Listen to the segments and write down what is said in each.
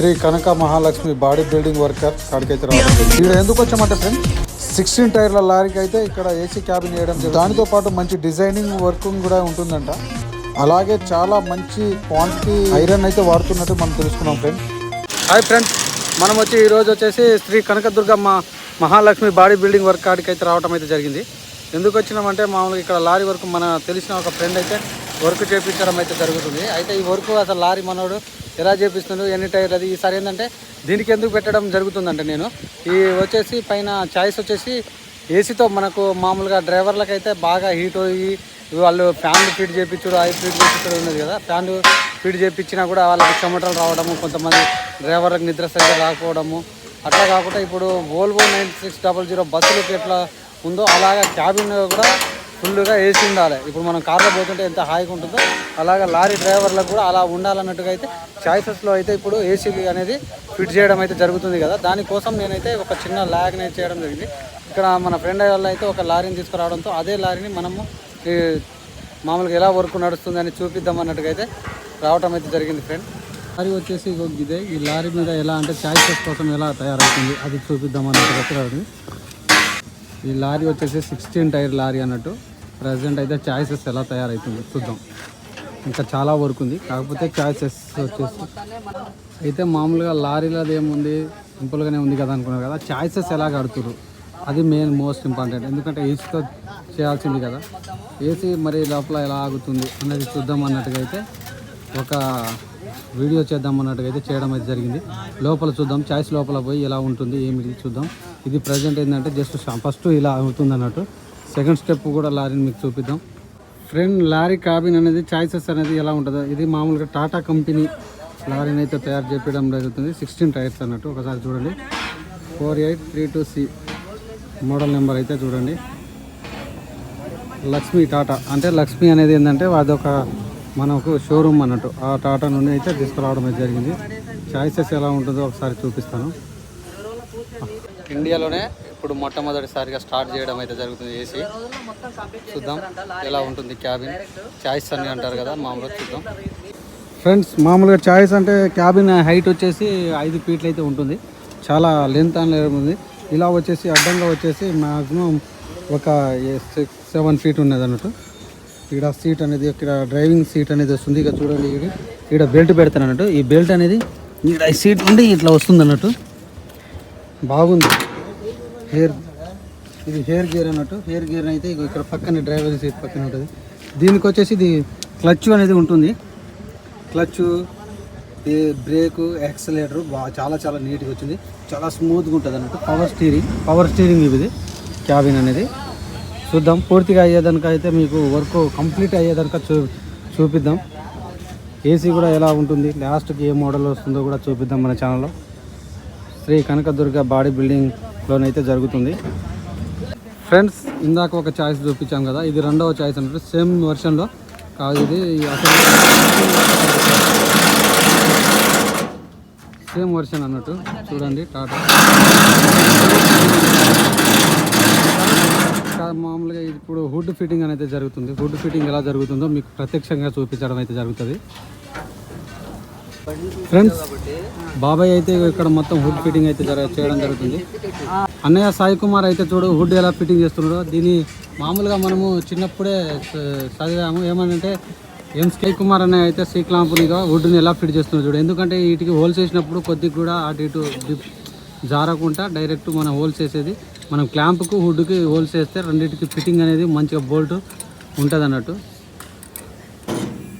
Shri Kanaka Mahalakshmi body building worker కాడికైతే రావడం ఇక్కడ ఎందుకు వచ్చామంటే ఫ్రెండ్ సిక్స్టీన్ టైర్ల లారీకి అయితే ఇక్కడ ఏసీ క్యాబిన్ వేయడం దానితో పాటు మంచి డిజైనింగ్ వర్కింగ్ కూడా ఉంటుందంట. అలాగే చాలా మంచి క్వాంటిటీ ఐరన్ అయితే వాడుతున్నట్టు మనం తెలుసుకున్నాం ఫ్రెండ్ హాయ్ ఫ్రెండ్స్ మనం వచ్చి ఈరోజు వచ్చేసి Shri Kanakadurgamma Mahalakshmi body building work కాడికి అయితే రావడం అయితే జరిగింది. ఎందుకు వచ్చినామంటే మామూలుగా ఇక్కడ లారీ వర్క్ మన తెలిసిన ఒక ఫ్రెండ్ అయితే వర్క్ చేపించడం అయితే జరుగుతుంది. అయితే ఈ వర్క్ అసలు లారీ మనోడు ఎలా చేపిస్తున్నాడు ఎన్ని టైర్ అది ఈసారి ఏంటంటే దీనికి ఎందుకు పెట్టడం జరుగుతుందంటే నేను ఈ వచ్చేసి పైన చాయిస్ వచ్చేసి ఏసీతో మనకు మామూలుగా డ్రైవర్లకు అయితే బాగా హీట్ అయ్యి వాళ్ళు ఫ్యాన్లు ఫీడ్ చేయించుడు ఐ ఫీడ్ చేయించడం ఉన్నది కదా. ఫ్యాన్లు ఫీడ్ చేయించినా కూడా వాళ్ళకి చెమటలు రావడము కొంతమంది డ్రైవర్లకు నిద్ర సరిగ్గా రాకపోవడము. అట్లా కాకుండా ఇప్పుడు Volvo nine six double zero బస్సులకు ఎట్లా ఉందో అలాగా క్యాబిన్ కూడా ఫుల్గా ఏసీ ఉండాలి. ఇప్పుడు మనం కార్లో పోతుంటే ఎంత హాయిగా ఉంటుందో అలాగే లారీ డ్రైవర్లకు కూడా అలా ఉండాలన్నట్టుగా అయితే చాయిసెస్లో అయితే ఇప్పుడు ఏసీ అనేది ఫిట్ చేయడం అయితే జరుగుతుంది కదా. దానికోసం నేనైతే ఒక చిన్న ల్యాగ్ని చేయడం జరిగింది. ఇక్కడ మన ఫ్రెండ్ వాళ్ళు అయితే ఒక లారీని తీసుకురావడంతో అదే లారీని మనము మామూలుగా ఎలా వర్క్ నడుస్తుంది అని చూపిద్దాం అన్నట్టుగా అయితే రావటం అయితే జరిగింది ఫ్రెండ్. లారీ వచ్చేసి ఇదే ఈ లారీ మీద ఎలా అంటే చాయిసెస్ కోసం ఎలా తయారవుతుంది అది చూపిద్దాం అన్నట్టుగా ఈ లారీ వచ్చేసి సిక్స్టీన్ టైర్ లారీ అన్నట్టు. ప్రజెంట్ అయితే చాయిసెస్ ఎలా తయారవుతుంది చూద్దాం. ఇంకా చాలా వర్క్ ఉంది. కాకపోతే చాయిసెస్ వచ్చేసి అయితే మామూలుగా లారీలో ఏముంది? సింపుల్గానే ఉంది కదా అనుకున్నారు కదా. చాయిసెస్ ఎలా కడుతురు అది మెయిన్ మోస్ట్ ఇంపార్టెంట్. ఎందుకంటే ఏసీతో చేయాల్సింది కదా. ఏసీ మరి లోపల ఎలా ఆగుతుంది అనేది చూద్దాం అన్నట్టుగా అయితే ఒక వీడియో చేద్దాం అన్నట్టుగా అయితే చేయడం అయితే జరిగింది. లోపల చూద్దాం. చాయిస్ లోపల పోయి ఎలా ఉంటుంది ఏమిటి చూద్దాం. ఇది ప్రజెంట్ ఏంటంటే జస్ట్ ఫస్ట్ ఇలా అవుతుంది అన్నట్టు సెకండ్ స్టెప్ కూడా లారీని మీకు చూపిద్దాం. ఫ్రెండ్ లారీ కాబిన్ అనేది చాయిసెస్ అనేది ఎలా ఉంటుందో ఇది మామూలుగా టాటా కంపెనీ లారీని అయితే తయారు చేయడం జరుగుతుంది. సిక్స్టీన్ టైర్స్ అన్నట్టు ఒకసారి చూడండి. Four eight three two C model number అయితే చూడండి. లక్ష్మి టాటా అంటే లక్ష్మి అనేది ఏంటంటే అదొక మనకు షోరూమ్ అన్నట్టు. ఆ టాటా నుండి అయితే తీసుకురావడం అయితే జరిగింది. చాయిసెస్ ఎలా ఉంటుందో ఒకసారి చూపిస్తాను. ఇండియాలోనే ఇప్పుడు మొట్టమొదటిసారిగా స్టార్ట్ చేయడం అయితే జరుగుతుంది ఏసీ. చూద్దాం ఎలా ఉంటుంది క్యాబిన్. చాయిస్ అని అంటారు కదా మామూలుగా చూద్దాం. ఫ్రెండ్స్ మామూలుగా చాయిస్ అంటే క్యాబిన్ హైట్ వచ్చేసి ఐదు ఫీట్లు అయితే ఉంటుంది. చాలా లెంత్ అని ఉంది. ఇలా వచ్చేసి అడ్డంగా వచ్చేసి మ్యాక్సిమం ఒక సిక్స్ సెవెన్ ఫీట్ ఉన్నది అన్నట్టు. ఇక్కడ సీట్ అనేది ఇక్కడ డ్రైవింగ్ సీట్ అనేది వస్తుంది. ఇక చూడండి ఇది. ఇక్కడ బెల్ట్ పెడతాను అన్నట్టు ఈ బెల్ట్ అనేది ఇక్కడ సీట్ నుండి ఇట్లా వస్తుంది అన్నట్టు. బాగుంది. హెయిర్ ఇది హెయిర్ గేర్ అన్నట్టు. హెయిర్ గేర్ అయితే ఇక్కడ పక్కన డ్రైవర్ సీట్ పక్కన ఉంటుంది. దీనికి వచ్చేసి ఇది క్లచ్ అనేది ఉంటుంది. క్లచ్ ఈ బ్రేకు యాక్సలేటర్ బాగా చాలా చాలా నీట్గా వచ్చింది. చాలా స్మూత్గా ఉంటుంది అన్నట్టు. పవర్ స్టీరింగ్ పవర్ స్టీరింగ్ ఇది. క్యాబిన్ అనేది. చూద్దాం. పూర్తిగా అయ్యేదానికి అయితే మీకు వర్క్ కంప్లీట్ అయ్యేదానిక చూ చూపిద్దాం. ఏసీ కూడా ఎలా ఉంటుంది? లాస్ట్కి ఏ మోడల్ వస్తుందో కూడా చూపిద్దాం మన ఛానల్లో. శ్రీ కనకదుర్గ బాడీ బిల్డింగ్ లోనైతే జరుగుతుంది. ఫ్రెండ్స్ ఇందాక ఒక చాయిస్ చూపించాం కదా ఇది రెండవ చాయిస్ అన్నట్టు సేమ్ వర్షన్లో కాదు ఇది సేమ్ వర్షన్ అన్నట్టు చూడండి టాటా. మామూలుగా ఇప్పుడు హుడ్ ఫిట్టింగ్ అనేది జరుగుతుంది. హుడ్ ఫిట్టింగ్ ఎలా జరుగుతుందో మీకు ప్రత్యక్షంగా చూపించడం అయితే జరుగుతుంది. ఫ్రెండ్స్ బాబాయ్ అయితే ఇక్కడ మొత్తం హుడ్ ఫిట్టింగ్ అయితే జర చేయడం జరుగుతుంది. అన్నయ్య సాయి కుమార్ అయితే చూడు హుడ్ ఎలా ఫిట్టింగ్ చేస్తున్నాడో. దీన్ని మామూలుగా మనము చిన్నప్పుడే చదివాము. ఏమనంటే ఎం సాయి కుమార్ అన్నయ్య అయితే శ్రీక్లాంపునిగా వుడ్ని ఎలా ఫిట్ చేస్తున్నాడు చూడు. ఎందుకంటే వీటికి హోల్స్ వేసినప్పుడు కొద్దిగా కూడా అటు ఇటు జారకుండా డైరెక్ట్ మనం హోల్స్ వేసేది. మనం క్లాంప్కు హుడ్కి హోల్స్ వేస్తే రెండింటికి ఫిట్టింగ్ అనేది మంచిగా బోల్ట్ ఉంటుంది అన్నట్టు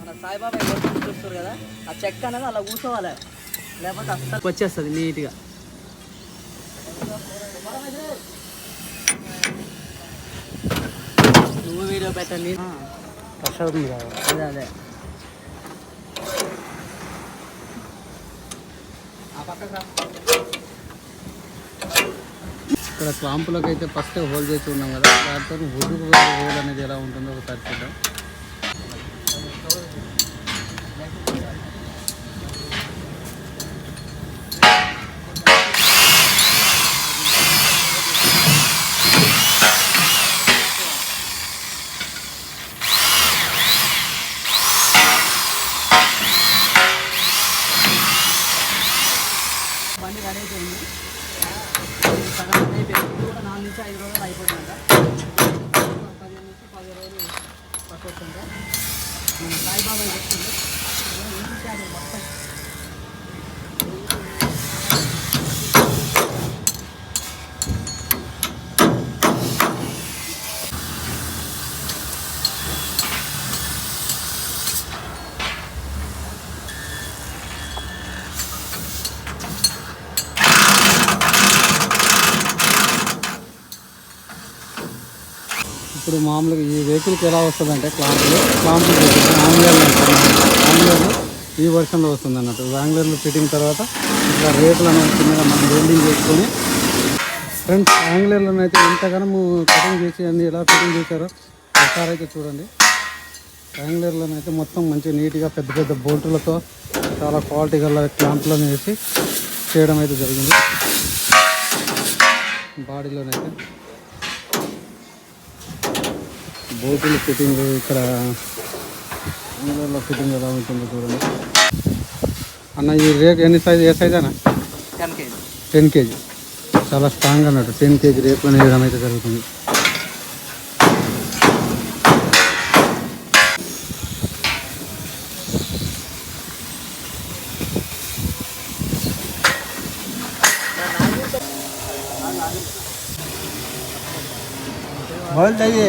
మన సాయిబాబా చూస్తారు కదా? ఆ చెక్క అనేది అలా కూర్చోవాలి. లేకపోతే అస్సలు వచ్చేస్తుంది నీట్గా. నువ్వు వీడియో పెట్టండి. అదే అదే. ఇక్కడ క్లాంపులకు అయితే ఫస్ట్ హోల్ చేసి ఉన్నాం కదా. దాంతో వుడ్ హోల్ అనేది ఎలా ఉంటుందో ఒకసారి చూద్దాం. నుంచి ఐదు నుంచి పది రోజులు పట్టుకుంటుంట సాయిబాబా చెప్తుంది మొత్తం? ఇప్పుడు మామూలుగా ఈ వెహికల్కి ఎలా వస్తుంది అంటే క్లాంపులు క్లాంపులు ఆంగ్లేర్లు ఆంగ్లేర్లు ఈ వర్షన్లో వస్తుంది అన్నట్టు. ఆంగ్లేర్లు ఫిట్టింగ్ తర్వాత ఇట్లా రేకులు అనేది చిన్నగా మనం వెల్డింగ్ చేసుకొని ఫ్రెండ్స్ ఆంగ్లేర్లను అయితే ఎంతగానో కటింగ్ చేసి అన్ని ఎలా ఫిట్టింగ్ చేశారో ఒకసారి అయితే చూడండి. ఆంగ్లేర్లను అయితే మొత్తం మంచి నీట్గా పెద్ద పెద్ద బోల్టులతో చాలా క్వాలిటీ గల క్లాంపులను వేసి చేయడం అయితే జరిగింది. బాడీలోనైతే బోటుల ఫిట్టింగ్ ఇక్కడ ఇందులో ఫిట్టింగ్ ఎలా ఉంటుందో చూడండి అన్న ఈ రేక్ ఎన్ని సైజ్ ఏ సైజ్ అన్న టెన్ కేజీ టెన్ కేజీ చాలా స్ట్రాంగ్ అన్నట్టు టెన్ కేజీ రేపులను వేయడం అయితే జరుగుతుంది బోల్ట్ అయ్యి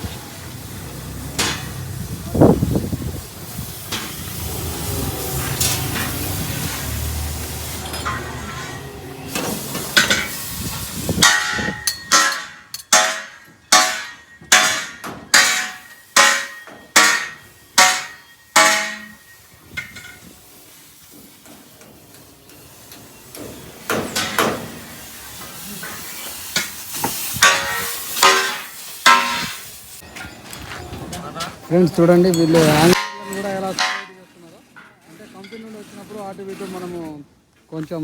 ఫ్రెండ్స్ చూడండి వీళ్ళు కూడా ఎలా చేస్తున్నారో. అంటే కంపెనీ నుండి వచ్చినప్పుడు అటు ఇటు మనము కొంచెం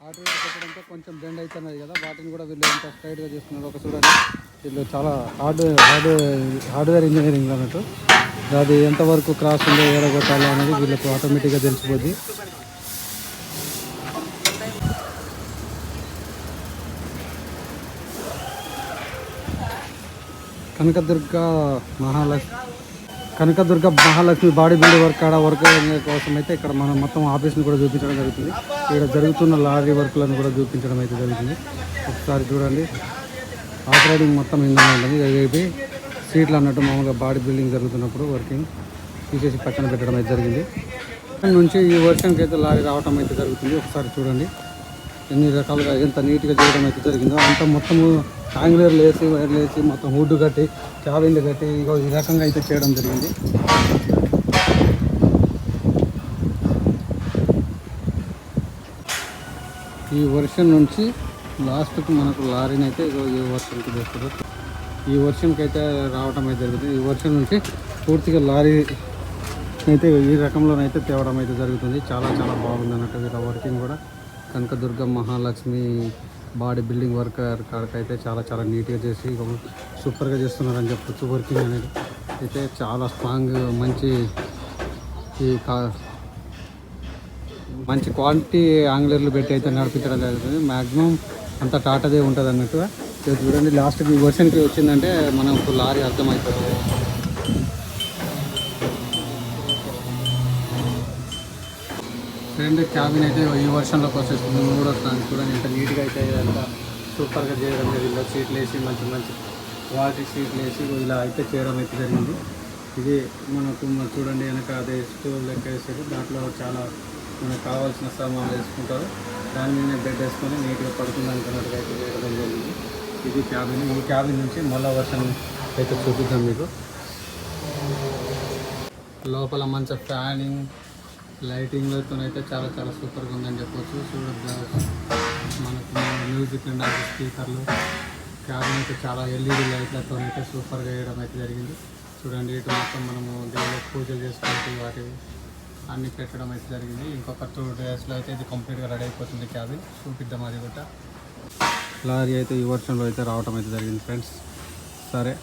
అటు ఇటు పెట్టడంతో కొంచెం బెండ్ అవుతున్నది కదా. వాటిని కూడా వీళ్ళు ఎంత స్ట్రైట్గా చేస్తున్నారు ఒక చూడండి. వీళ్ళు చాలా హార్డ్ హార్డ్ హార్డ్వేర్ ఇంజనీరింగ్ అన్నట్టు. అది ఎంతవరకు క్రాస్ ఉందో ఏడగొట్టాలో అనేది వీళ్ళకు ఆటోమేటిక్గా తెలిసిపోద్ది. Kanakadurga Mahalakshmi Kanakadurga Mahalakshmi body building work ఆడ వర్క్ కోసం అయితే ఇక్కడ మనం మొత్తం ఆఫీస్ని కూడా చూపించడం జరుగుతుంది. ఇక్కడ జరుగుతున్న లారీ వర్క్లను కూడా చూపించడం అయితే జరుగుతుంది. ఒకసారి చూడండి. ఆపరేటింగ్ మొత్తం ఇందులో ఉంటుంది. ఏవి సీట్లు అన్నట్టు మామూలుగా బాడీ బిల్డింగ్ జరుగుతున్నప్పుడు వర్కింగ్ తీసేసి పక్కన పెట్టడం అయితే జరిగింది. నుంచి ఈ వర్షంకి అయితే లారీ రావడం అయితే జరుగుతుంది. ఒకసారి చూడండి. ఎన్ని రకాలుగా ఎంత నీట్గా చేయడం అయితే జరిగిందో అంత మొత్తము ఆంగ్లేర్లు వేసి వైర్లు వేసి మొత్తం హుడ్ కట్టి క్యాబిన్లు కట్టి ఇగో ఈ రకంగా అయితే చేయడం జరిగింది. ఈ వర్షం నుంచి లాస్ట్కి మనకు లారీని అయితే ఇగో ఈ వర్షంకి తెస్తారు ఈ వర్షంకి అయితే రావడం అయితే జరుగుతుంది. ఈ వర్షం నుంచి పూర్తిగా లారీ అయితే ఈ రకంలోనైతే తేవడం అయితే జరుగుతుంది. చాలా చాలా బాగుంది అన్నట్టు వీళ్ళ వర్కింగ్ కూడా. Kanakadurga Mahalakshmi body building worker కాడకైతే చాలా చాలా నీట్గా చేసి సూపర్గా చేస్తున్నారని చెప్పచ్చు వర్కింగ్ అనేది. అయితే చాలా స్ట్రాంగ్ మంచి ఈ కా మంచి క్వాలిటీ ఆంగ్లేర్లు పెట్టి అయితే నడిపించడం జరుగుతుంది. మ్యాక్సిమం అంత టాటాదే ఉంటుంది అన్నట్టుగా చూడండి లాస్ట్కి వర్షన్కి వచ్చిందంటే మనకు లారీ అర్థమవుతుంది ఫ్రెండ్ క్యాబిన్ అయితే ఈ వర్షంలోకి వచ్చేస్తుంది మూడు వస్తుంది చూడండి ఇంత నీట్గా అయితే ఇదంతా సూపర్గా చేయడం జరిగింది. సీట్లు వేసి మంచి మంచి క్వాలిటీ సీట్లు వేసి ఇలా అయితే చేయడం అయితే జరిగింది. ఇది మనకు చూడండి వెనక అదే స్టోర్ లెక్క వేసేది దాంట్లో చాలా మనకు కావాల్సిన సామాన్లు వేసుకుంటారు. దాని మీద బెడ్ వేసుకొని నీట్గా పడుతుంది అనుకున్నట్టుగా అయితే చేయడం జరిగింది. ఇది క్యాబిన్. ఈ క్యాబిన్ నుంచి మళ్ళా వర్షం అయితే చూపిద్దాం మీకు. లోపల మంచి ఫ్యానింగ్ లైటింగ్లతో అయితే చాలా చాలా సూపర్గా ఉందని చెప్పొచ్చు. చూడొద్దు. మనకు మ్యూజిక్ వినడానికి స్పీకర్లు క్యాబిన్ అయితే చాలా ఎల్ఈడి లైట్లతో అయితే సూపర్గా వేయడం అయితే జరిగింది. చూడండి ఇటు మొత్తం మనము దేవుడు పూజలు చేసుకుంటూ వాటి అన్ని పెట్టడం అయితే జరిగింది. ఇంకొక టూ డేస్లో అయితే ఇది కంప్లీట్గా రెడీ అయిపోతుంది క్యాబిన్ చూపిద్దాం అది కూడా. లారీ అయితే ఈ వర్షంలో అయితే రావడం అయితే జరిగింది ఫ్రెండ్స్ సరే.